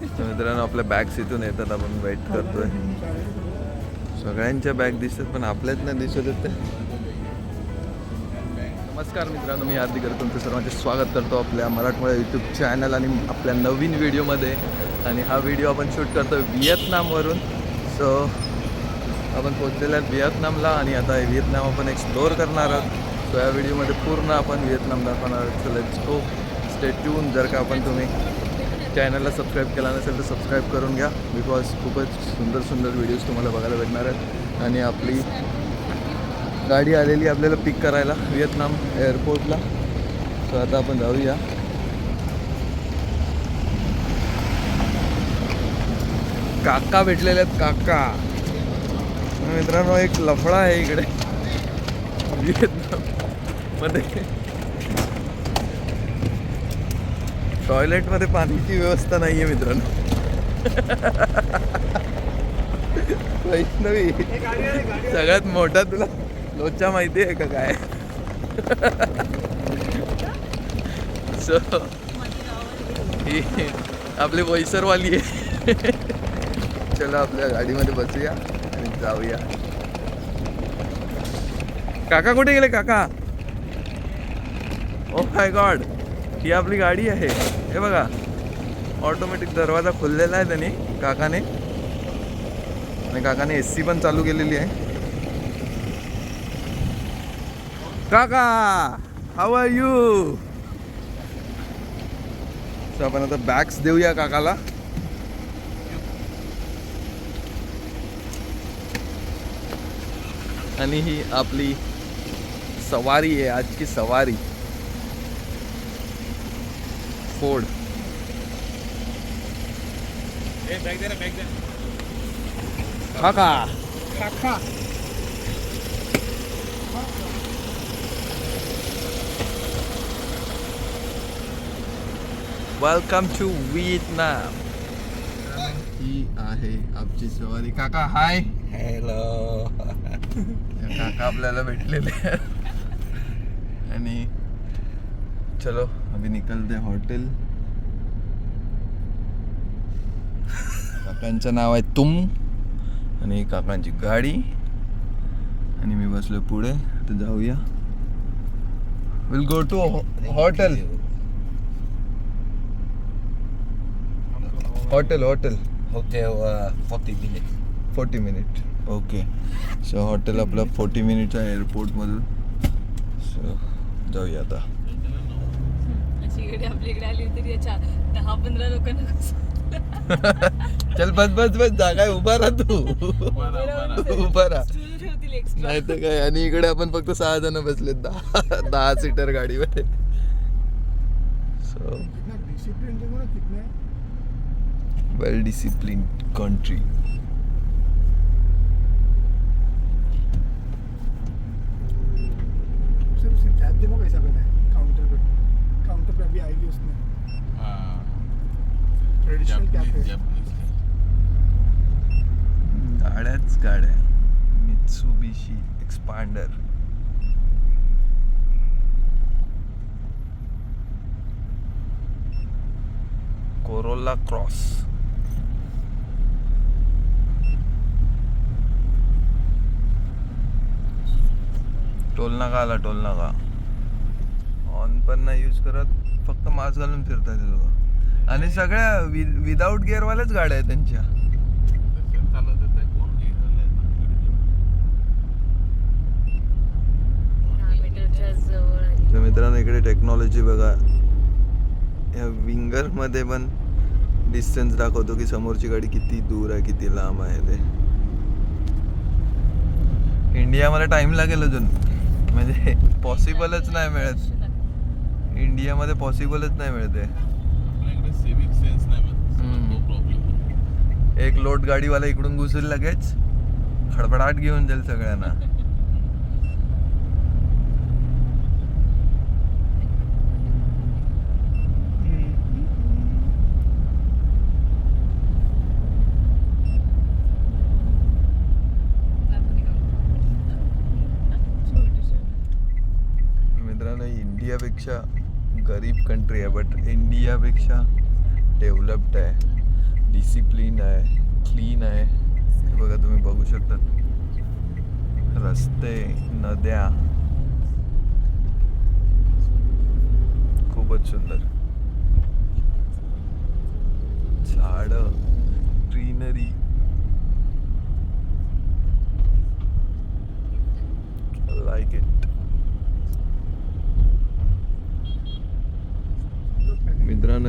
मित्रांनो आपल्या बॅग्स इथून येतात आपण वेट करतोय. सगळ्यांच्या बॅग दिसतात पण आपल्याच नाही दिसत आहेत ते. नमस्कार मित्रांनो मी हार्दिक करतो तुमचं सर्वांचे स्वागत करतो आपल्या मराठमोळ्या यूट्यूब चॅनल आणि आपल्या नवीन व्हिडिओमध्ये आणि हा व्हिडिओ आपण शूट करतो व्हिएतनामवरून. सो आपण पोचलेलो आहेत व्हिएतनामला आणि आता व्हिएतनाम आपण एक्सप्लोअर करणार आहोत. सो या व्हिडिओमध्ये पूर्ण आपण व्हिएतनाम दाखवणार आहोत. So let's go stay tune जर का आपण तुम्ही चॅनलला सबस्क्राईब केला नसेल तर सबस्क्राईब करून घ्या बिकॉज खूपच सुंदर सुंदर व्हिडिओज तुम्हाला बघायला भेटणार आहेत. आणि आपली गाडी आलेली आपल्याला पिक करायला व्हिएतनाम एअरपोर्टला तर आता आपण जाऊया. काका भेटलेले आहेत काका. मित्रांनो एक लफडा आहे इकडे. व्हिएतनाममध्ये टॉयलेटमध्ये पाण्याची व्यवस्था नाही आहे मित्रांनो. वैष्णवी सगळ्यात मोठा तुला लोचा माहिती आहे का काय? सो ही आपली वैसरवाली आहे. चला आपल्या गाडीमध्ये बसूया आणि जाऊया. काका कुठे गेले काका? ओ माय गॉड ही आपली गाडी आहे. हे बघा. ऑटोमॅटिक दरवाजा खोललेला आहे त्याने काकाने. आणि काकाने एस सी पण चालू केलेली आहे. काका हाव आर यू सो आपण आता बॅग्स देऊया काकाला. आणि ही आपली सवारी आहे आजची सवारी. फोड काका वेलकम टू विएतनाम ही आहे आमची सवारी. काका हाय हॅलो काका आपल्याला भेटलेले आणि चलो. अभी निकलते हॉटेल. काकांचं नाव आहे तुम आणि काकांची गाडी. आणि मी बसलो पुढे तर जाऊया. Will go to hotel hotel hotel 40 minutes. Forty minute okay so hotel आपलं फोर्टी मिनिट आहे एअरपोर्टमधून सो जाऊया आता. गाडी आपल्याकडे आली तरी याच्या दहा पंधरा लोकांना. चल बस बस बस जागा आहे, उभा राहा तू. उभा राहा नाही तर काय आणि इकडे आपण फक्त सहा जण बसले दहा दहा सीटर गाडीवर. सो वेल डिसिप्लिन कंट्री कैसा काउंटर पे अभी आएगी उसमें। ट्रेडिशनल कैफे गाड्याच गाड्या. Mitsubishi Xpander Corolla Cross toll नाका आला टोल नाका हॉर्न पण नाही यूज करत फक्त मास्क घालून फिरतात ते लोक. आणि सगळ्या विदाऊट गिअरवाल्याच गाड्या आहेत त्यांच्या. तर मित्रांनो इकडे टेक्नॉलॉजी बघा. या विंगरमध्ये पण डिस्टन्स दाखवतो की समोरची गाडी किती दूर आहे किती लांब आहे ते. इंडियामध्ये टाइम लागेल अजून. म्हणजे पॉसिबलच नाही मिळत. इंडियामध्ये पॉसिबलच नाही मिळते. एक लोट गाडीवाला इकडून घुसेल लगेच खडबडाट घेऊन जाईल सगळ्यांना. मित्रांनो इंडियापेक्षा गरीब कंट्री आहे बट इंडियापेक्षा डेव्हलप्ड आहे डिसिप्लिन आहे क्लीन आहे हे. बघा तुम्ही बघू शकता रस्ते नद्या. खूपच सुंदर. झाड ग्रीनरी लाईक इट मित्रांनो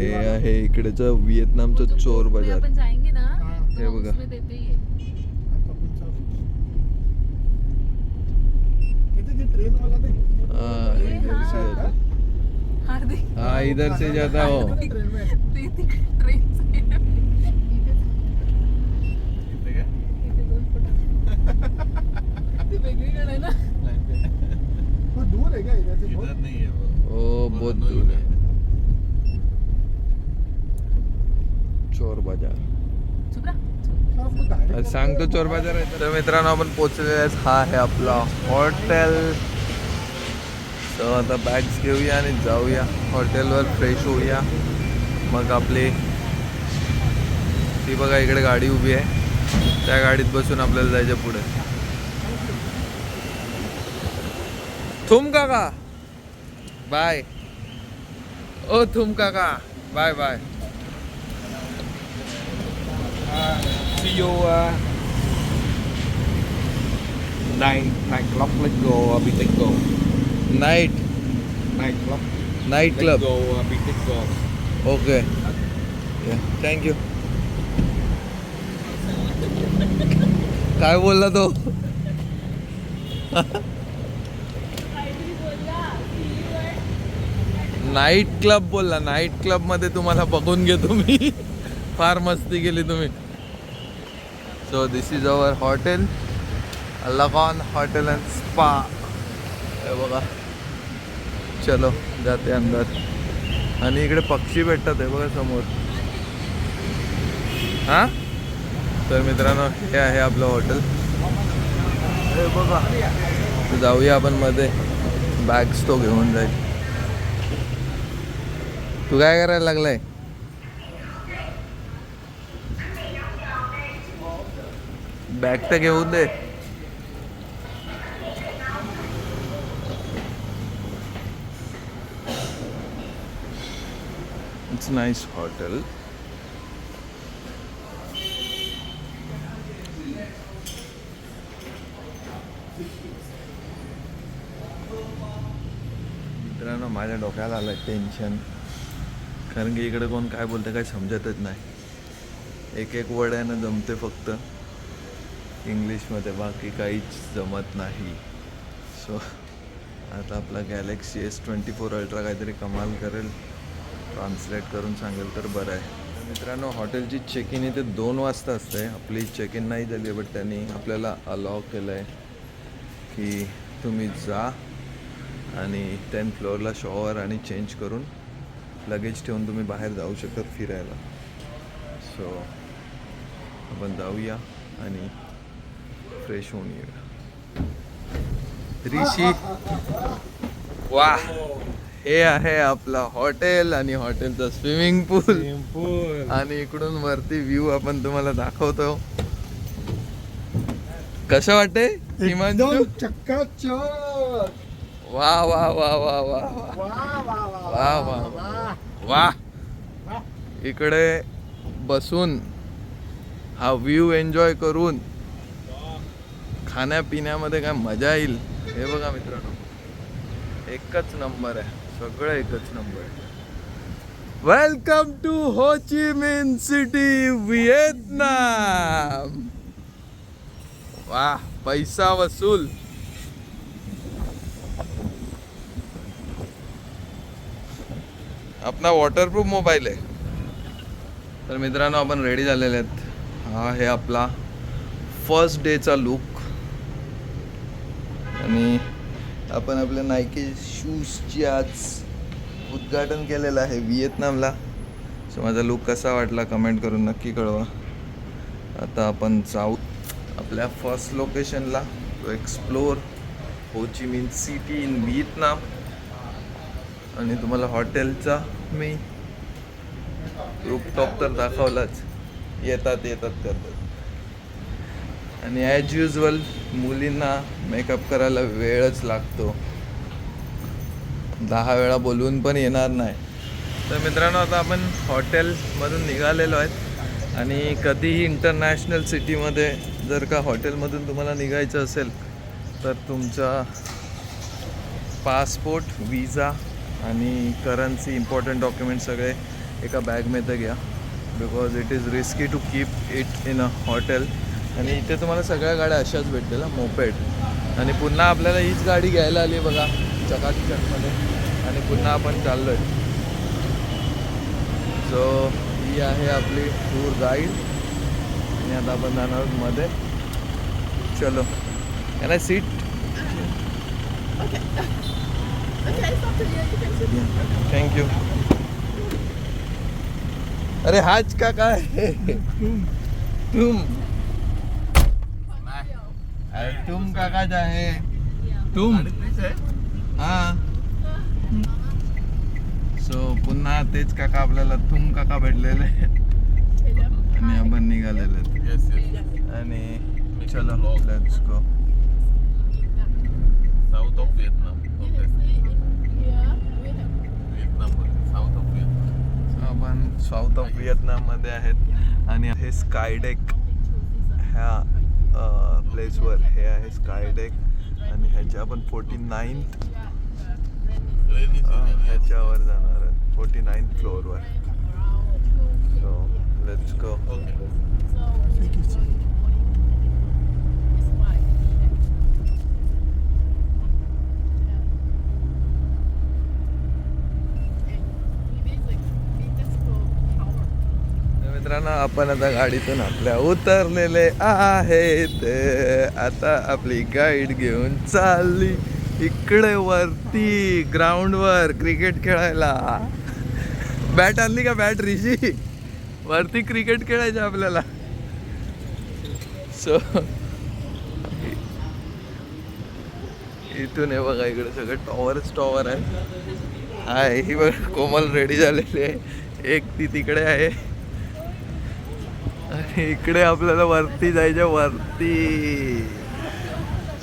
हे हे आहे इकडेचं व्हिएतनामचं चोर बाजार. आपण जाएंगे ना हाँ, हे बघा. ही है. ट्रेन वाला ते हाँ, इधर से जाता हाँ हो दूर है क्या इधर से? बहुत नहीं है वो। ओ बहुत दूर है। चोर बाजार. चुप रहा. हाँ, वो direct अरे सांग तो चोर बाजार आहे. तर मित्रांनो आपण पोचलेले आहेत हा आहे आपला हॉटेल. तर आता बॅग्स घेऊया आणि जाऊया. हॉटेलवर फ्रेश होऊया. मग आपली ती बघा इकडे गाडी उभी आहे. त्या गाडीत बसून आपल्याला जायचं पुढे. थुम काका. बाय. ओ थुम काका. Bye bye. You uh, nine nine o'clock. Let's go uh, Binteco. Night Nine o'clock. Night Let's club go uh, Binteco. Okay thank you काय बोलला तो नाईट क्लब बोलला नाईट क्लबमध्ये तुम्हाला बघून घेतो मी फार मस्ती केली तुम्ही so this is our hotel Lagoon hotel and spa हे बघा. चलो जाते अंदर. आणि इकडे पक्षी भेटतात आहे बघा समोर. हा? तर मित्रांनो हे आहे आपलं हॉटेल हे बघा. जाऊया आपण मध्ये. बॅग्स तो घेऊन जाईल. तू काय करायला लागलाय? बॅग तर घेऊन दे. इट्स नाईस हॉटेल मित्रांनो माझ्या डोक्याला आलं टेन्शन कारण की इकडे कोण काय बोलतं काय समजतच नाही. एक एक वड्यानं जमते फक्त. इंग्लिशमध्ये बाकी काहीच जमत नाही. सो आता आपला Galaxy S twenty four Ultra काहीतरी कमाल करेल. ट्रान्सलेट करून सांगेल तर बरं आहे. मित्रांनो हॉटेलची चेक इन इथे दोन वाजता असते. आपली चेक इन नाही झाली बट त्यांनी आपल्याला अलाव केलं आहे की तुम्ही जा आणि टेन फ्लोअरला शॉवर आणि चेंज करून लगेज ठेवून तुम्ही बाहेर जाऊ शकता फिरायला. सो आपण जाऊया आणि फ्रेश होऊन येऊया ऋषी? वा हे. आहे आपलं हॉटेल आणि हॉटेलचं स्विमिंग पूल. आणि इकडून वरती व्ह्यू आपण तुम्हाला दाखवतो. कसं वाटते वा वा वा वा वा वा वाह वाह. वा वा इकडे बसून हा व्ह्यू एन्जॉय करून खाण्यापिण्यामध्ये काय मजा येईल? हे बघा मित्रांनो. एकच नंबर आहे. सगळं एकच नंबर आहे. वेलकम टू हो ची मिन सिटी व्हिएतनाम वा पैसा वसूल. आपला वॉटरप्रूफ मोबाईल आहे तर मित्रांनो आपण रेडी झालेले आहेत. हा हे आपला फर्स्ट डेचा लुक आणि आपण आपल्या नायकी शूजची आज उद्घाटन केलेलं आहे व्हिएतनामला. सो माझा लुक कसा वाटला कमेंट करून नक्की कळवा. आता आपण जाऊ आपल्या फर्स्ट लोकेशनला टू एक्सप्लोर होची मिन सिटी इन व्हिएतनाम आणि तुम्हाला हॉटेलचा मी रूपटॉप तर दाखवलाच. येतात येतात करतात. आणि ॲज युजल मुलींना मेकअप करायला वेळच लागतो. दहा वेळा बोलवून पण येणार नाही. तर मित्रांनो आता आपण हॉटेलमधून निघालेलो आहेत. आणि कधीही इंटरनॅशनल सिटीमध्ये जर का हॉटेलमधून तुम्हाला निघायचं असेल तर तुमचा पासपोर्ट विजा आणि करन्सी इम्पॉर्टंट डॉक्युमेंट सगळे एका बॅगमध्ये घ्या. Because it is risky to keep it in a hotel आणि इथे तुम्हाला सगळ्या गाड्या अशाच भेटतील मोपेड. आणि पुन्हा आपल्याला हीच गाडी घ्यायला आली बघा चकाचकमध्ये आणि पुन्हा आपण चाललो आहे सो ही आहे आपली टूर गाईड आणि आता आपण जाणार आहोत मध्ये. चलो. याला सीट थँक्यू अरे हाच का काय? तुम. अरे तुम काकाच आहे तुम? हा. सो पुन्हा तेच काका आपल्याला तुम काका भेटलेले आणि आपण निघालेले आहेत. आणि चलो let's go. South of Vietnam. आपण साऊथ ऑफ व्हिएतनाममध्ये आहेत. आणि हे स्कायडेक ह्या प्लेसवर हे आहे स्कायडेक आणि ह्याच्या आपण फोर्टी नाईन्थ ह्याच्यावर जाणार आहेत फोर्टी नाईन्थ फ्लोअरवर सो लेट्स गो मित्रांनो आपण आता गाडीतून आपल्या उतरलेले आहेत. आता आपली गाईड घेऊन चालली. इकडे वरती ग्राउंडवर क्रिकेट खेळायला. बॅट आणली का बॅट रिशी? वरती क्रिकेट खेळायचं आपल्याला. सो इथून हे बघा इकडे सगळं टॉवरच टॉवर आहे. हाय ही बघ कोमल रेडी झालेली आहे. एक ती तिकडे आहे. आणि इकडे आपल्याला वरती जायचं वरती.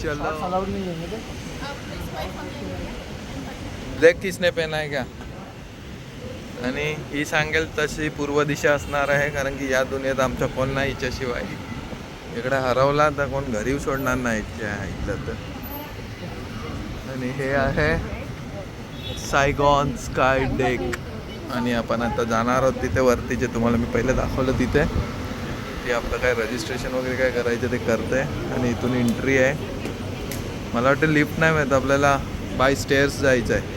चलो. आहे किसने पहना है क्या आणि ही सांगेल तशी पूर्व दिशा असणार आहे कारण की या दुनियेत आमच्या कोण नाही हिच्याशिवाय इकडे हरवला तर कोण घरी सोडणार नाही हिच्या इथलं तर. आणि हे आहे सायगॉन स्काय डेक आणि आपण आता जाणार आहोत तिथे वरती जे तुम्हाला मी पहिले दाखवलं तिथे. ते आपलं काय रजिस्ट्रेशन वगैरे काय करायचं ते करते आणि इथून एंट्री आहे. मला वाटतं लिफ्ट नाही मिळत आपल्याला बाय स्टेअर्स जायचं आहे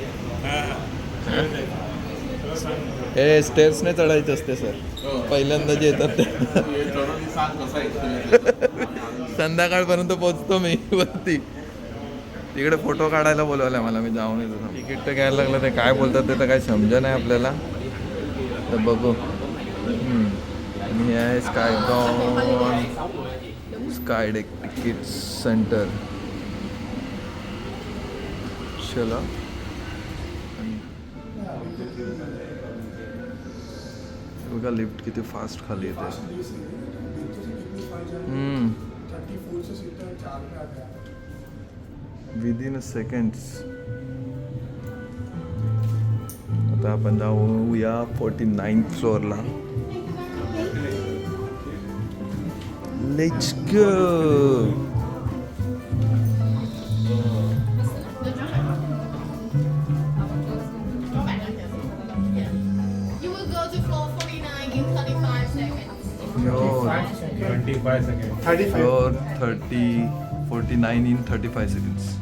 हे स्टेअर्सने चढायचं असते सर पहिल्यांदा जे येतात ते. संध्याकाळपर्यंत पोहोचतो मी वरती. तिकडे फोटो काढायला बोलवला मला मी जाऊन येतो. तिकीट तर घ्यायला लागलं ते काय बोलतात ते तर काय समजा नाही आपल्याला. तर बघू. हम्म. आणि हे आहे स्काय गॉन स्काय डेक सेंटर चला. बघा लिफ्ट किती फास्ट खाली येते. विद इन सेकंड्स आता आपण जाऊया फोर्टी नाईन्थ फ्लोअरला Let's go. No, 49 in 35 seconds. 25 seconds. 35. 30, 49 in 35 seconds.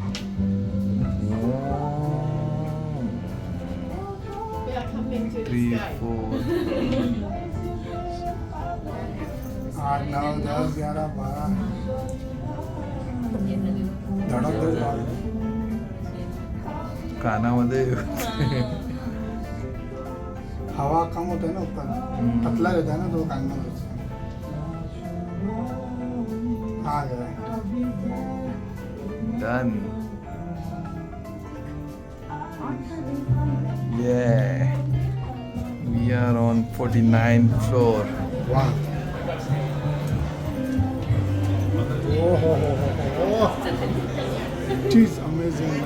हवा कम होता है ना ऊपर हम्म। पतला रहता है ना तो कान में घुसता है। आ गया Done. Yeah. We are on forty nine floor वा ओ हो हो हो हो it is amazing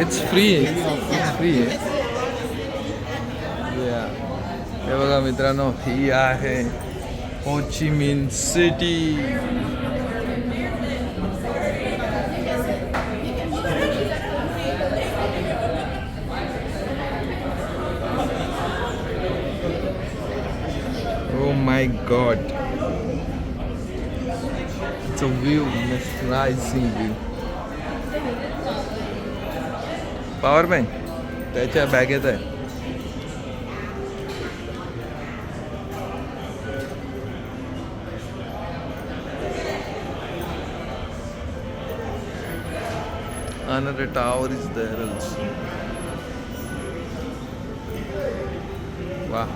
it's free it's free आहे Yeah. हे बघा मित्रांनो ही आहे Ho Chi Minh City Oh my god. It's a view, mesmerizing view. Power bank त्याच्या बॅगेत आहे Another tower is there also. Wow.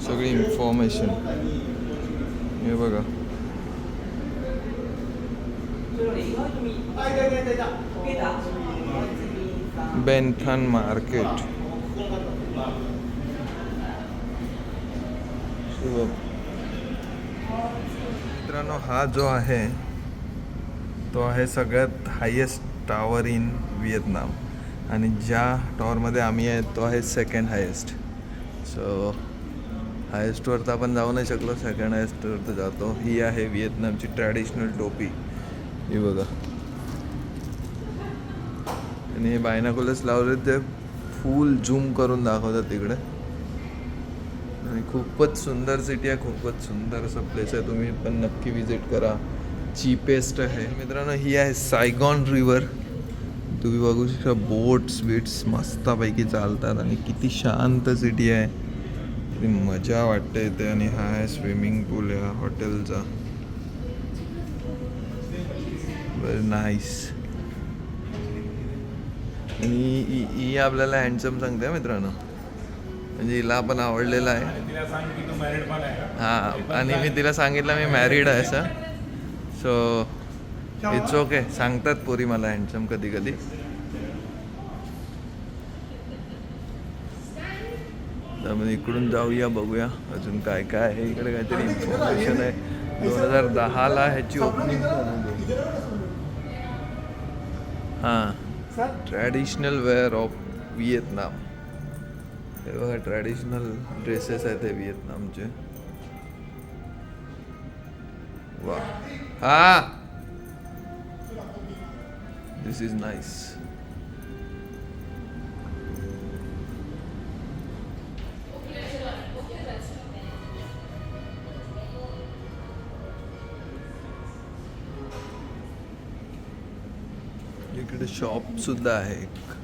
सगळी इन्फॉर्मेशन हे बघा बेंथन मार्केट मित्रांनो हा जो आहे तो आहे सगळ्यात हायेस्ट टावर इन व्हिएतनाम आणि ज्या टॉवरमध्ये आम्ही आहे तो आहे सेकंड हायेस्ट सो हायेस्टवर तर आपण जाऊ नाही शकलो सेकंड हायेस्टवर तर जातो. ही आहे व्हिएतनामची ट्रॅडिशनल टोपी. हे बघा. आणि हे बायनाकुलर्स लावले ते फुल झूम करून दाखवतात तिकडे. आणि खूपच सुंदर सिटी आहे खूपच सुंदर असं प्लेस आहे. तुम्ही पण नक्की विजिट करा. चीपेस्ट आहे. मित्रांनो ही आहे सायगॉन रिव्हर तुम्ही बघू शकता बोट्स बिट्स मस्तापैकी चालतात आणि किती शांत सिटी आहे. किती मजा वाटते इथे. आणि हा आहे स्विमिंग पूल या हॉटेलचा व्हेरी नाईस आणि ही- ही आपल्याला हँडसम सांगते हा मित्रांनो. म्हणजे हिला पण आवडलेलं आहे. तिला सांग की तू मॅरिड पण आहे हां आणि मी तिला सांगितलं मी मॅरिड आहे असं. सो इट्स ओके सांगतात पोरी मला हँडसम कधी कधी त्यामुळे इकडून जाऊया बघूया अजून काय काय आहे. इकडे काहीतरी इन्फॉर्मेशन आहे. दोन हजार दहाला ह्याची ओपनिंग हां. ट्रॅडिशनल वेअर ऑफ व्हिएतनाम हे बघा ट्रॅडिशनल ड्रेसेस आहेत हे व्हिएतनामचे वा हा. दिस इज नाईस इकडे आहे. एक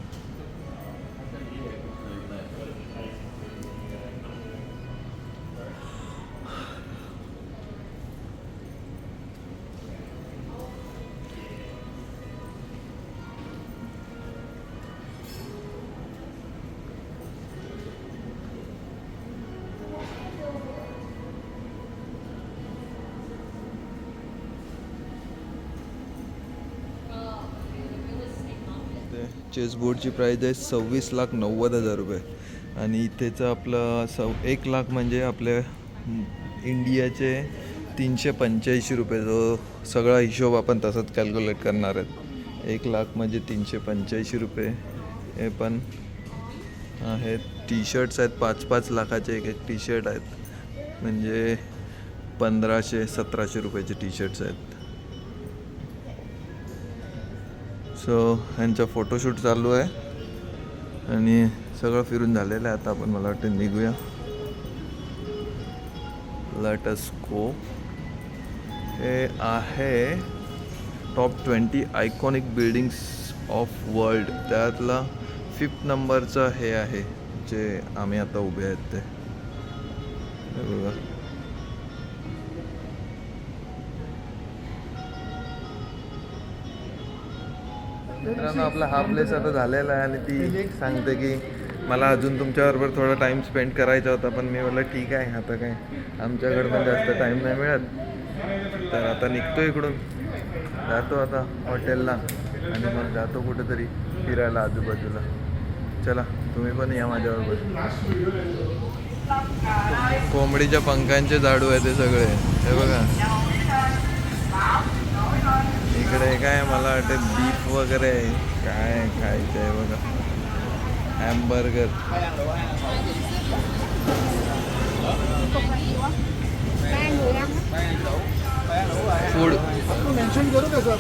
चेस बोर्डची प्राईज आहे सव्वीस लाख नव्वद हजार रुपये. आणि इथेचं आपलं सव एक लाख म्हणजे आपले इंडियाचे तीनशे पंच्याऐंशी रुपये. जो सगळा हिशोब आपण तसंच कॅल्क्युलेट करणार आहेत. एक लाख म्हणजे तीनशे पंच्याऐंशी रुपये. हे पण आहेत. टी शर्ट्स आहेत पाच पाच लाखाचे एक एक टी शर्ट आहेत. म्हणजे पंधराशे सतराशे रुपयाचे टी शर्ट्स आहेत. सो यांचा फोटोशूट चालू आहे. आणि सगळं फिरून झालेलं आहे. आता आपण मला वाटतं निघूया. लटस्को हे आहे top twenty iconic buildings of world त्यातला फिफ्थ नंबरचं हे आहे जे आम्ही आता उभे आहेत ते. बघा. मित्रांनो आपला हा प्लेस आता झालेला आहे आणि ती सांगते की मला अजून तुमच्याबरोबर थोडा टाईम स्पेंड करायचा होता पण मी म्हटलं ठीक आहे आता काय आमच्याकडं पण जास्त टाईम नाही मिळत. तर आता निघतो इकडून. जातो आता हॉटेलला आणि मग जातो कुठेतरी फिरायला आजूबाजूला. चला तुम्ही पण या माझ्याबरोबर. कोंबडीच्या पंखांचे झाडू आहे ते सगळे. हे बघा. इकडे काय मला वाटतं बीफ वगैरे आहे. काय खायचं आहे बघा. हॅमबर्गर फूड वॉट का sir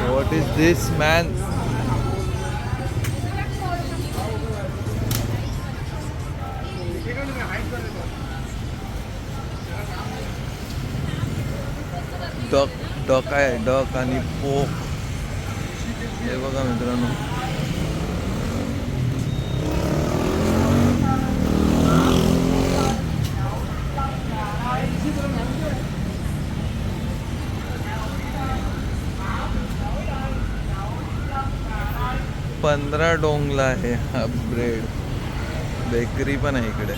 what is this man duck duck आहे डक आणि पोक. हे बघा मित्रांनो. पंधरा डोंगला आहे हा ब्रेड. बेकरी पण आहे इकडे.